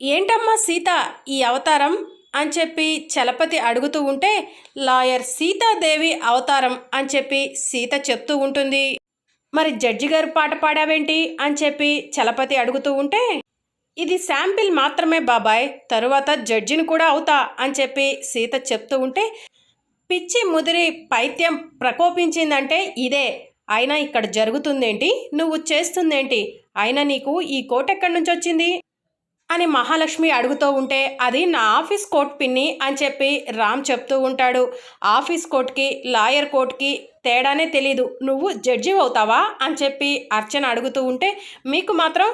ఏంటమ్మా సీత ఈ అవతారం? అని చెప్పి చలపతి అడుగుతూ ఉంటే లాయర్ సీతాదేవి అవతారం అని చెప్పి సీత చెప్తూ ఉంటుంది. మరి జడ్జి గారు పాట పాడావేంటి? అని చెప్పి చలపతి అడుగుతూ ఉంటే ఇది శాంపిల్ మాత్రమే బాబాయ్ తరువాత జడ్జిని కూడా అవుతా అని చెప్పి సీత చెప్తూ ఉంటే పిచ్చి ముదిరి పైత్యం ప్రకోపించిందంటే ఇదే. అయినా ఇక్కడ జరుగుతుందేంటి? నువ్వు చేస్తుందేంటి? అయినా నీకు ఈ కోట ఎక్కడి నుంచి వచ్చింది అని మహాలక్ష్మి అడుగుతూ ఉంటే అది నా ఆఫీస్ కోట్ పిన్ని అని చెప్పి రామ్ చెప్తూ ఉంటాడు. ఆఫీస్ కోట్కి లాయర్ కోట్కి తేడానే తెలీదు. నువ్వు జడ్జి అవుతావా? అని చెప్పి అర్చన అడుగుతూ ఉంటే మీకు మాత్రం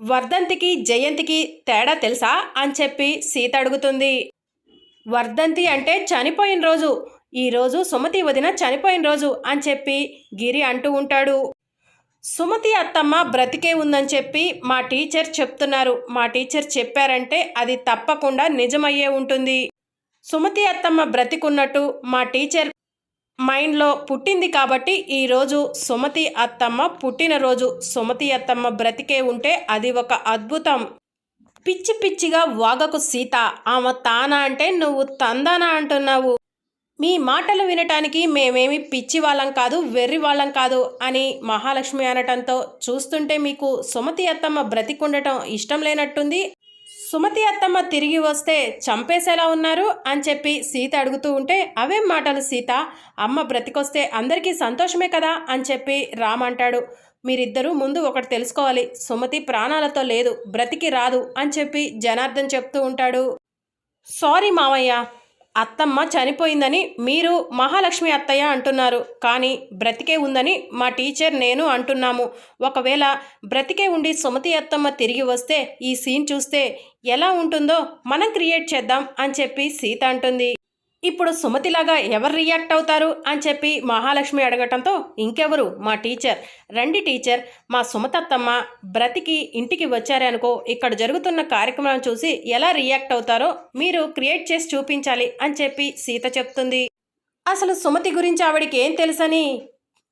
వర్ధంతికి జయంతికి తేడా తెలుసా? అని చెప్పి సీత అడుగుతుంది. వర్ధంతి అంటే చనిపోయిన రోజు. ఈరోజు సుమతి వదిన చనిపోయిన రోజు అని చెప్పి గిరి అంటూ ఉంటాడు. సుమతి అత్తమ్మ బ్రతికే ఉందని చెప్పి మా టీచర్ చెప్తున్నారు. మా టీచర్ చెప్పారంటే అది తప్పకుండా నిజమయ్యే ఉంటుంది. సుమతి అత్తమ్మ బ్రతికున్నట్టు మా టీచర్ మైండ్లో పుట్టింది కాబట్టి ఈరోజు సుమతి అత్తమ్మ పుట్టినరోజు సుమతి అత్తమ్మ బ్రతికే ఉంటే అది ఒక అద్భుతం. పిచ్చి పిచ్చిగా వాగకు సీత. ఆమె తానా అంటే నువ్వు తందానా అంటున్నావు. మీ మాటలు వినటానికి మేమేమి పిచ్చి వాళ్ళం కాదు వెర్రి వాళ్ళం కాదు అని మహాలక్ష్మి అనటంతో చూస్తుంటే మీకు సుమతి అత్తమ్మ బ్రతికుండటం ఇష్టం లేనట్టుంది. సుమతి అత్తమ్మ తిరిగి వస్తే చంపేసేలా ఉన్నారు అని చెప్పి సీత అడుగుతూ ఉంటే అవేం మాటలు సీత అమ్మ బ్రతికొస్తే అందరికీ సంతోషమే కదా అని చెప్పి రామ్ అంటాడు. మీరిద్దరూ ముందు ఒకటి తెలుసుకోవాలి సుమతి ప్రాణాలతో లేదు బ్రతికి రాదు అని చెప్పి జనార్దన్ చెప్తూ ఉంటాడు. సారీ మావయ్య అత్తమ్మ చనిపోయిందని మీరు మహాలక్ష్మి అత్తయ్య అంటున్నారు. కానీ బ్రతికే ఉందని మా టీచర్ నేను అంటున్నాము. ఒకవేళ బ్రతికే ఉండి సుమతి అత్తమ్మ తిరిగి వస్తే ఈ సీన్ చూస్తే ఎలా ఉంటుందో మనం క్రియేట్ చేద్దాం అని చెప్పి సీత అంటుంది. ఇప్పుడు సుమతిలాగా ఎవరు రియాక్ట్ అవుతారు అని చెప్పి మహాలక్ష్మి అడగటంతో ఇంకెవరు? మా టీచర్. రండి టీచర్ మా సుమతత్తమ్మ బ్రతికి ఇంటికి వచ్చారే అనుకో ఇక్కడ జరుగుతున్న కార్యక్రమం చూసి ఎలా రియాక్ట్ అవుతారో మీరు క్రియేట్ చేసి చూపించాలి అని చెప్పి సీత చెప్తుంది. అసలు సుమతి గురించి ఆవిడికి ఏం తెలుసని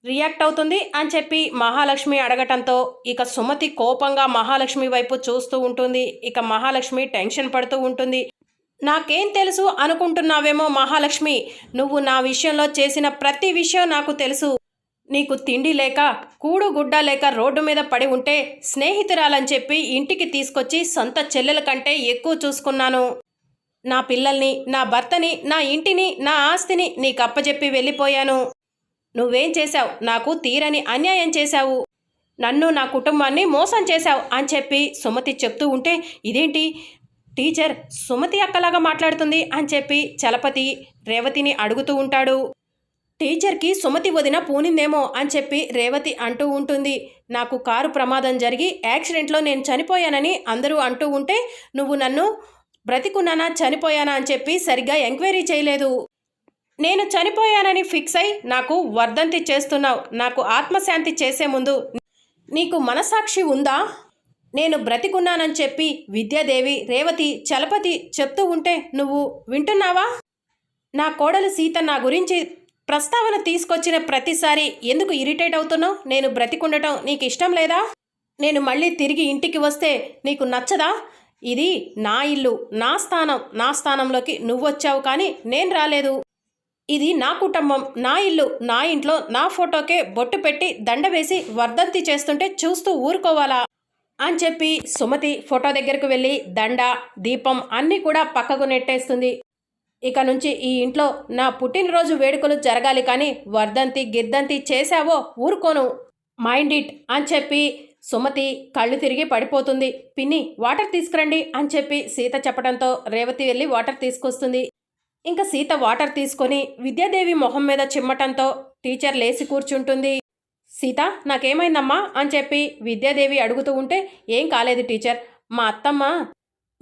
రియాక్ట్ అవుతుంది అని చెప్పి మహాలక్ష్మి అడగటంతో ఇక సుమతి కోపంగా మహాలక్ష్మి వైపు చూస్తూ ఉంటుంది. ఇక మహాలక్ష్మి టెన్షన్ పడుతూ ఉంటుంది. నాకేం తెలుసు అనుకుంటున్నావేమో మహాలక్ష్మి. నువ్వు నా విషయంలో చేసిన ప్రతి విషయం నాకు తెలుసు. నీకు తిండి లేక కూడు గుడ్డ లేక రోడ్డు మీద పడి ఉంటే స్నేహితురాలని చెప్పి ఇంటికి తీసుకొచ్చి సొంత చెల్లెల కంటే ఎక్కువ చూసుకున్నాను. నా పిల్లల్ని నా భర్తని నా ఇంటిని నా ఆస్తిని నీకు అప్పచెప్పి వెళ్ళిపోయాను. నువ్వేం చేశావు? నాకు తీరని అన్యాయం చేశావు. నన్ను నా కుటుంబాన్ని మోసం చేశావు అని చెప్పి సుమతి చెప్తూ ఉంటే ఇదేంటి? టీచర్ సుమతి అక్కలాగా మాట్లాడుతుంది అని చెప్పి చలపతి రేవతిని అడుగుతూ ఉంటాడు. టీచర్కి సుమతి వదిన పూనిందేమో అని చెప్పి రేవతి అంటూ ఉంటుంది. నాకు కారు ప్రమాదం జరిగి యాక్సిడెంట్లో నేను చనిపోయానని అందరూ అంటూ ఉంటే నువ్వు నన్ను బ్రతికున్నానా చనిపోయానా అని చెప్పి సరిగ్గా ఎంక్వైరీ చేయలేదు. నేను చనిపోయానని ఫిక్స్ అయి నాకు వర్ధంతి చేస్తున్నావు. నాకు ఆత్మశాంతి చేసే ముందు నీకు మనసాక్షి ఉందా? నేను బ్రతికున్నానని చెప్పి విద్యాదేవి రేవతి చలపతి చెప్తూ ఉంటే నువ్వు వింటున్నావా? నా కోడలు సీత నా గురించి ప్రస్తావన తీసుకొచ్చిన ప్రతిసారి ఎందుకు ఇరిటేట్ అవుతున్నావు? నేను బ్రతికుండటం నీకు ఇష్టం లేదా? నేను మళ్ళీ తిరిగి ఇంటికి వస్తే నీకు నచ్చదా? ఇది నా ఇల్లు నా స్థానం నా స్థానంలోకి నువ్వు వచ్చావు కానీ నేను రాలేదు. ఇది నా కుటుంబం నా ఇల్లు నా ఇంట్లో నా ఫోటోకే బొట్టు పెట్టి దండ వేసి వర్ధంతి చేస్తుంటే చూస్తూ ఊరుకోవాలా? అని చెప్పి సుమతి ఫోటో దగ్గరకు వెళ్ళి దండ దీపం అన్నీ కూడా పక్కకు నెట్టేస్తుంది. ఇక నుంచి ఈ ఇంట్లో నా పుట్టినరోజు వేడుకలు జరగాలి కానీ వర్ధంతి గిద్దంతి చేశావో ఊరుకోను. మైండ్ ఇట్ అని చెప్పి సుమతి కళ్ళు తిరిగి పడిపోతుంది. పిన్ని వాటర్ తీసుకురండి అని చెప్పి సీత చెప్పడంతో రేవతి వెళ్ళి వాటర్ తీసుకొస్తుంది. ఇంకా సీత వాటర్ తీసుకొని విద్యాదేవి మొహం మీద చిమ్మటంతో టీచర్ లేచి కూర్చుంటుంది. సీత నాకేమైందమ్మా? అని చెప్పి విద్యాదేవి అడుగుతూ ఉంటే ఏం కాలేదు టీచర్. మా అత్తమ్మ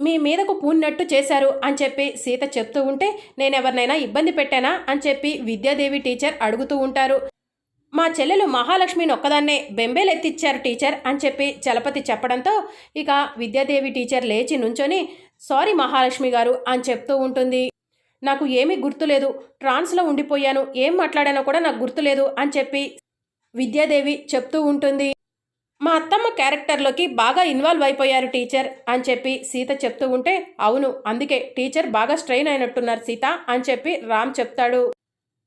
మీ మీదకు పూనినట్టు చేశారు అని చెప్పి సీత చెప్తూ ఉంటే నేను ఎవరినైనా ఇబ్బంది పెట్టానా? అని చెప్పి విద్యాదేవి టీచర్ అడుగుతూ ఉంటారు. మా చెల్లెలు మహాలక్ష్మిని ఒక్కదాన్నే బెంబేలెత్తిచ్చారు టీచర్ అని చెప్పి చలపతి చెప్పడంతో ఇక విద్యాదేవి టీచర్ లేచి నుంచొని సారీ మహాలక్ష్మి గారు అని చెప్తూ ఉంటుంది. నాకు ఏమీ గుర్తులేదు. ట్రాన్స్లో ఉండిపోయాను. ఏం మాట్లాడానో కూడా నాకు గుర్తులేదు అని చెప్పి విద్యాదేవి చెప్తూ ఉంటుంది. మా అత్తమ్మ క్యారెక్టర్లోకి బాగా ఇన్వాల్వ్ అయిపోయారు టీచర్ అని చెప్పి సీత చెప్తూ ఉంటే అవును అందుకే టీచర్ బాగా స్ట్రెయిన్ అయినట్టున్నారు సీత అని చెప్పి రామ్ చెప్తాడు.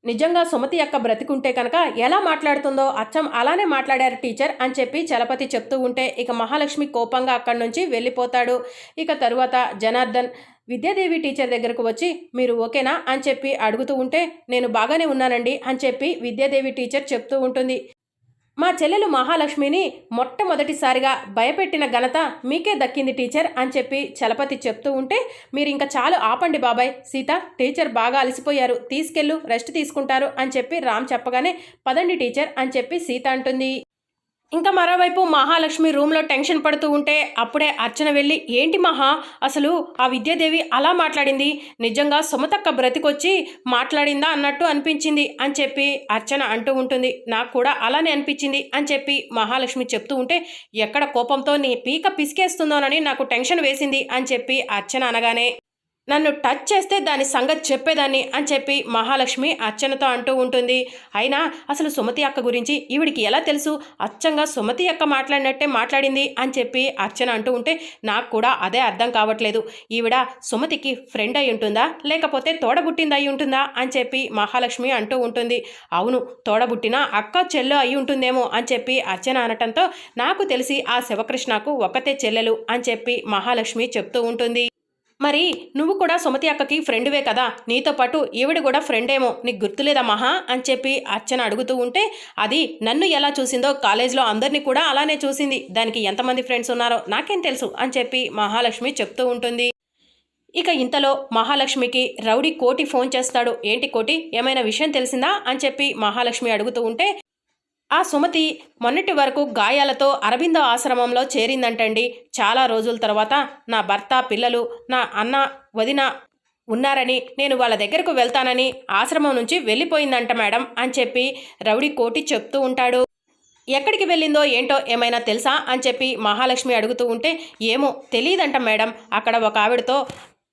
నిజంగా సుమతి యొక్క బ్రతికుంటే కనుక ఎలా మాట్లాడుతుందో అచ్చం అలానే మాట్లాడారు టీచర్ అని చెప్పి చలపతి చెప్తూ ఉంటే ఇక మహాలక్ష్మి కోపంగా అక్కడి నుంచి వెళ్ళిపోతాడు. ఇక తరువాత జనార్దన్ విద్యాదేవి టీచర్ దగ్గరకు వచ్చి మీరు ఓకేనా? అని చెప్పి అడుగుతూ ఉంటే నేను బాగానే ఉన్నానండి అని చెప్పి విద్యాదేవి టీచర్ చెప్తూ ఉంటుంది. మా చెల్లెలు మహాలక్ష్మిని మొట్టమొదటిసారిగా భయపెట్టిన ఘనత మీకే దక్కింది టీచర్ అని చెప్పి చలపతి చెప్తూ ఉంటే మీరు ఇంకా చాలు ఆపండి బాబాయ్. సీత టీచర్ బాగా అలసిపోయారు. తీసుకెళ్ళు రెస్ట్ తీసుకుంటారు అని చెప్పి రామ్ చెప్పగానే పదండి టీచర్ అని చెప్పి సీత అంటుంది. ఇంకా మరోవైపు మహాలక్ష్మి రూమ్లో టెన్షన్ పడుతూ ఉంటే అప్పుడే అర్చన వెళ్ళి ఏంటి మహా అసలు ఆ విద్యాదేవి అలా మాట్లాడింది? నిజంగా సుమతక్క బ్రతికొచ్చి మాట్లాడిందా అన్నట్టు అనిపించింది అని చెప్పి అర్చన అంటూ ఉంటుంది. నాకు కూడా అలానే అనిపించింది అని చెప్పి మహాలక్ష్మి చెప్తూ ఉంటే ఎక్కడ కోపంతో నీ పీక పిసికేస్తుందోనని నాకు టెన్షన్ వేసింది అని చెప్పి అర్చన అనగానే నన్ను టచ్ చేస్తే దాని సంగతి చెప్పేదాన్ని అని చెప్పి మహాలక్ష్మి అర్చనతో అంటూ ఉంటుంది. అయినా అసలు సుమతి అక్క గురించి ఈవిడికి ఎలా తెలుసు? అచ్చంగా సుమతి అక్క మాట్లాడినట్టే మాట్లాడింది అని చెప్పి అర్చన అంటూ ఉంటే నాకు కూడా అదే అర్థం కావట్లేదు. ఈవిడ సుమతికి ఫ్రెండ్ అయి ఉంటుందా? లేకపోతే తోడబుట్టింది అయి ఉంటుందా? అని చెప్పి మహాలక్ష్మి అంటూ ఉంటుంది. అవును తోడబుట్టిన అక్క చెల్లె అయి ఉంటుందేమో అని చెప్పి అర్చన అనటంతో నాకు తెలిసి ఆ శివకృష్ణకు ఒకతే చెల్లెలు అని చెప్పి మహాలక్ష్మి చెప్తూ ఉంటుంది. మరి నువ్వు కూడా సుమతి అక్కకి ఫ్రెండ్వే కదా? నీతో పాటు ఈవిడ కూడా ఫ్రెండేమో. నీకు గుర్తులేదా మహా? అని చెప్పి అర్చన అడుగుతూ ఉంటే అది నన్ను ఎలా చూసిందో కాలేజీలో అందరినీ కూడా అలానే చూసింది. దానికి ఎంతమంది ఫ్రెండ్స్ ఉన్నారో నాకేం తెలుసు అని చెప్పి మహాలక్ష్మి చెప్తూ ఉంటుంది. ఇక ఇంతలో మహాలక్ష్మికి రౌడీ కోటి ఫోన్ చేస్తాడు. ఏంటి కోటి? ఏమైనా విషయం తెలిసిందా? అని చెప్పి మహాలక్ష్మి అడుగుతూ ఉంటే ఆ సుమతి మొన్నటి వరకు గాయాలతో అరవింద ఆశ్రమంలో చేరిందంటండి. చాలా రోజుల తర్వాత నా భర్త పిల్లలు నా అన్న వదిన ఉన్నారని నేను వాళ్ళ దగ్గరకు వెళ్తానని ఆశ్రమం నుంచి వెళ్ళిపోయిందంట మేడం అని చెప్పి రౌడీ కోటి చెప్తూ ఉంటాడు. ఎక్కడికి వెళ్ళిందో ఏంటో ఏమైనా తెలుసా అని చెప్పి మహాలక్ష్మి అడుగుతూ ఉంటే ఏమో తెలియదంట మేడం. అక్కడ ఒక ఆవిడతో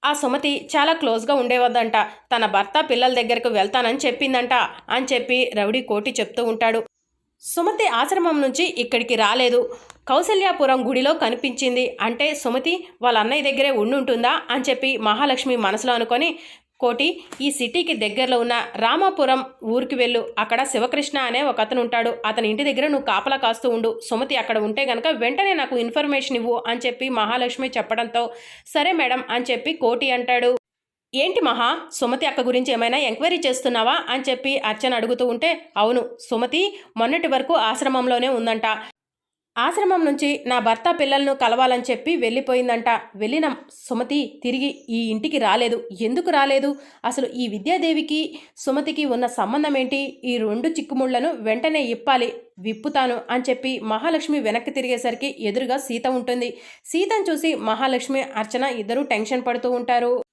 ఆ సుమతి చాలా క్లోజ్గా ఉండేవద్దంట తన భర్త పిల్లల దగ్గరకు వెళ్తానని చెప్పిందంట అని చెప్పి రౌడీ కోటి చెప్తూ ఉంటాడు. సుమతి ఆశ్రమం నుంచి ఇక్కడికి రాలేదు. కౌసల్యాపురం గుడిలో కనిపించింది. అంటే సుమతి వాళ్ళ అన్నయ్య దగ్గరే ఉండుంటుందా అని చెప్పి మహాలక్ష్మి మనసులో అనుకొని కోటి ఈ సిటీకి దగ్గరలో ఉన్న రామాపురం ఊరికి వెళ్ళు. అక్కడ శివకృష్ణ అనే ఒక అతను ఉంటాడు అతని ఇంటి దగ్గర నువ్వు కాపలా కాస్తూ ఉండు. సుమతి అక్కడ ఉంటే గనక వెంటనే నాకు ఇన్ఫర్మేషన్ ఇవ్వు అని చెప్పి మహాలక్ష్మి చెప్పడంతో సరే మేడం అని చెప్పి కోటి అంటాడు. ఏంటి మహా? సుమతి అక్క గురించి ఏమైనా ఎంక్వైరీ చేస్తున్నావా? అని చెప్పి అర్చన అడుగుతూ ఉంటే అవును సుమతి మొన్నటి వరకు ఆశ్రమంలోనే ఉందంట. ఆశ్రమం నుంచి నా భర్త పిల్లలను కలవాలని చెప్పి వెళ్ళిపోయిందంట. వెళ్ళిన సుమతి తిరిగి ఈ ఇంటికి రాలేదు. ఎందుకు రాలేదు? అసలు ఈ విద్యాదేవికి సుమతికి ఉన్న సంబంధం ఏంటి ఈ రెండు చిక్కుముళ్ళను వెంటనే ఇప్పాలి. విప్పుతాను అని చెప్పి మహాలక్ష్మి వెనక్కి తిరిగేసరికి ఎదురుగా సీత ఉంటుంది. సీతను చూసి మహాలక్ష్మి అర్చన ఇద్దరూ టెన్షన్ పడుతూ ఉంటారు.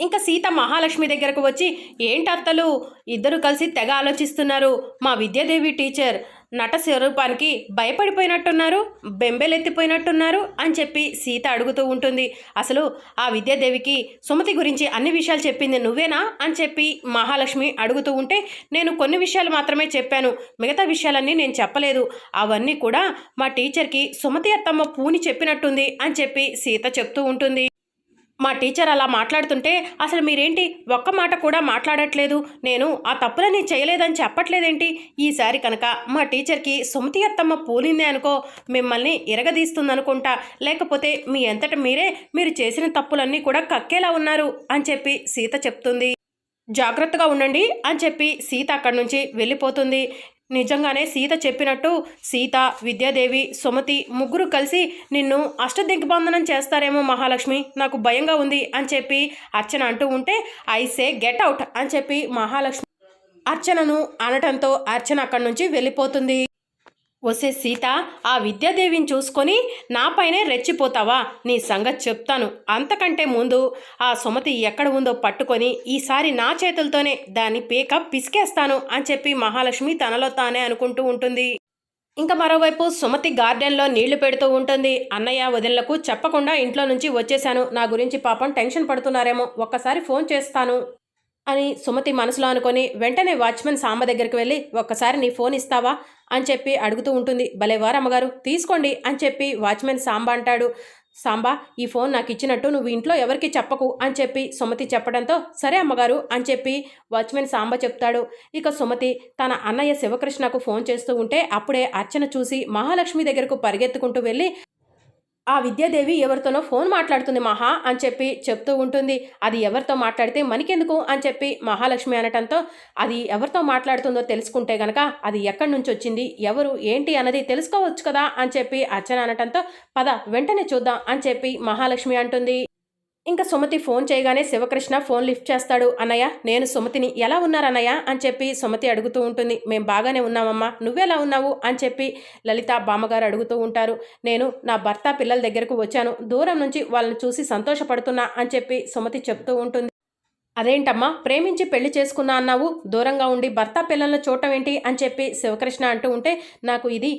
ఇంకా సీత మహాలక్ష్మి దగ్గరకు వచ్చి ఏంటి అత్తలు? ఇద్దరు కలిసి తెగ ఆలోచిస్తున్నారు. మా విద్యాదేవి టీచర్ నట స్వరూపానికి భయపడిపోయినట్టున్నారు బెంబెలెత్తిపోయినట్టున్నారు అని చెప్పి సీత అడుగుతూ ఉంటుంది. అసలు ఆ విద్యాదేవికి సుమతి గురించి అన్ని విషయాలు చెప్పింది నువ్వేనా? అని చెప్పి మహాలక్ష్మి అడుగుతూ ఉంటే నేను కొన్ని విషయాలు మాత్రమే చెప్పాను. మిగతా విషయాలన్నీ నేను చెప్పలేదు. అవన్నీ కూడా మా టీచర్కి సుమతి అత్తమ్మ పూని చెప్పినట్టుంది అని చెప్పి సీత చెప్తూ ఉంటుంది. మా టీచర్ అలా మాట్లాడుతుంటే అసలు మీరేంటి ఒక్క మాట కూడా మాట్లాడట్లేదు? నేను ఆ తప్పులని చేయలేదని చెప్పట్లేదేంటి? ఈసారి కనుక మా టీచర్కి సుమతి అత్తమ్మ పూలిందే అనుకో మిమ్మల్ని ఇరగదీస్తుందనుకుంటా. లేకపోతే మీ ఎంతట మీరే మీరు చేసిన తప్పులన్నీ కూడా కక్కేలా ఉన్నారు అని చెప్పి సీత చెప్తుంది. జాగ్రత్తగా ఉండండి అని చెప్పి సీత అక్కడి నుంచి వెళ్ళిపోతుంది. నిజంగానే సీత చెప్పినట్టు సీత విద్యాదేవి సుమతి ముగ్గురు కలిసి నిన్ను అష్టదిగ్బంధనం చేస్తారేమో మహాలక్ష్మి నాకు భయంగా ఉంది అని చెప్పి అర్చన అంటూ ఉంటే ఐ సే గెట్ అవుట్ అని చెప్పి మహాలక్ష్మి అర్చనను అనటంతో అర్చన అక్కడి నుంచి వెళ్ళిపోతుంది. ఒసే సీత ఆ విద్యాదేవిని చూసుకొని నాపైనే రెచ్చిపోతావా? నీ సంగతి చెప్తాను. అంతకంటే ముందు ఆ సుమతి ఎక్కడ ఉందో పట్టుకొని ఈసారి నా చేతులతోనే దాన్ని పేక పిసికేస్తాను అని చెప్పి మహాలక్ష్మి తనలో తానే అనుకుంటూ ఉంటుంది. ఇంకా మరోవైపు సుమతి గార్డెన్లో నీళ్ళు పెడుతూ ఉంటుంది. అన్నయ్య వదినలకు చెప్పకుండా ఇంట్లో నుంచి వచ్చేశాను. నా గురించి పాపం టెన్షన్ పడుతున్నారేమో. ఒక్కసారి ఫోన్ చేస్తాను. అని సుమతి మనసులో అనుకొని వెంటనే వాచ్మెన్ సాంబ దగ్గరికి వెళ్ళి ఒక్కసారి నీ ఫోన్ ఇస్తావా? అని చెప్పి అడుగుతూ ఉంటుంది. భలేవారు అమ్మగారు తీసుకోండి అని చెప్పి వాచ్మెన్ సాంబ అంటాడు. సాంబా ఈ ఫోన్ నాకు ఇచ్చినట్టు నువ్వు ఇంట్లో ఎవరికి చెప్పకు అని చెప్పి సుమతి చెప్పడంతో సరే అమ్మగారు అని చెప్పి వాచ్మెన్ సాంబ చెప్తాడు. ఇక సుమతి తన అన్నయ్య శివకృష్ణకు ఫోన్ చేస్తూ ఉంటే అప్పుడే అర్చన చూసి మహాలక్ష్మి దగ్గరకు పరిగెత్తుకుంటూ వెళ్ళి ఆ విద్యాదేవి ఎవరితోనో ఫోన్ మాట్లాడుతుంది మహా అని చెప్పి చెప్తూ ఉంటుంది. అది ఎవరితో మాట్లాడితే మనకెందుకు అని చెప్పి మహాలక్ష్మి అనటంతో అది ఎవరితో మాట్లాడుతుందో తెలుసుకుంటే గనక అది ఎక్కడి నుంచి వచ్చింది ఎవరు ఏంటి అన్నది తెలుసుకోవచ్చు కదా అని చెప్పి అర్చన అనటంతో పద వెంటనే చూద్దాం అని చెప్పి మహాలక్ష్మి అంటుంది. ఇంకా సుమతి ఫోన్ చేయగానే శివకృష్ణ ఫోన్ లిఫ్ట్ చేస్తాడు. అన్నయ్య నేను సుమతిని ఎలా ఉన్నారన్నయ్య అని చెప్పి సుమతి అడుగుతూ ఉంటుంది. మేము బాగానే ఉన్నామమ్మా. నువ్వెలా ఉన్నావు? అని చెప్పి లలిత బామ్మగారు అడుగుతూ ఉంటారు. నేను నా భర్త పిల్లల దగ్గరకు వచ్చాను. దూరం నుంచి వాళ్ళని చూసి సంతోషపడుతున్నా అని చెప్పి సుమతి చెప్తూ ఉంటుంది. అదేంటమ్మా? ప్రేమించి పెళ్ళి చేసుకున్నా అన్నావు? దూరంగా ఉండి భర్త పిల్లలను చూడటం ఏంటి? అని చెప్పి శివకృష్ణ అంటూ ఉంటే నాకు ఇది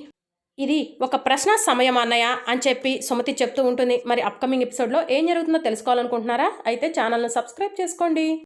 ఇది ఒక ప్రశ్న సమయం అన్నయ్య అని చెప్పి సుమతి చెప్తూ ఉంటుంది. మరి అప్కమింగ్ ఎపిసోడ్లో ఏం జరుగుతుందో తెలుసుకోవాలనుకుంటున్నారా? అయితే ఛానల్ను సబ్స్క్రైబ్ చేసుకోండి.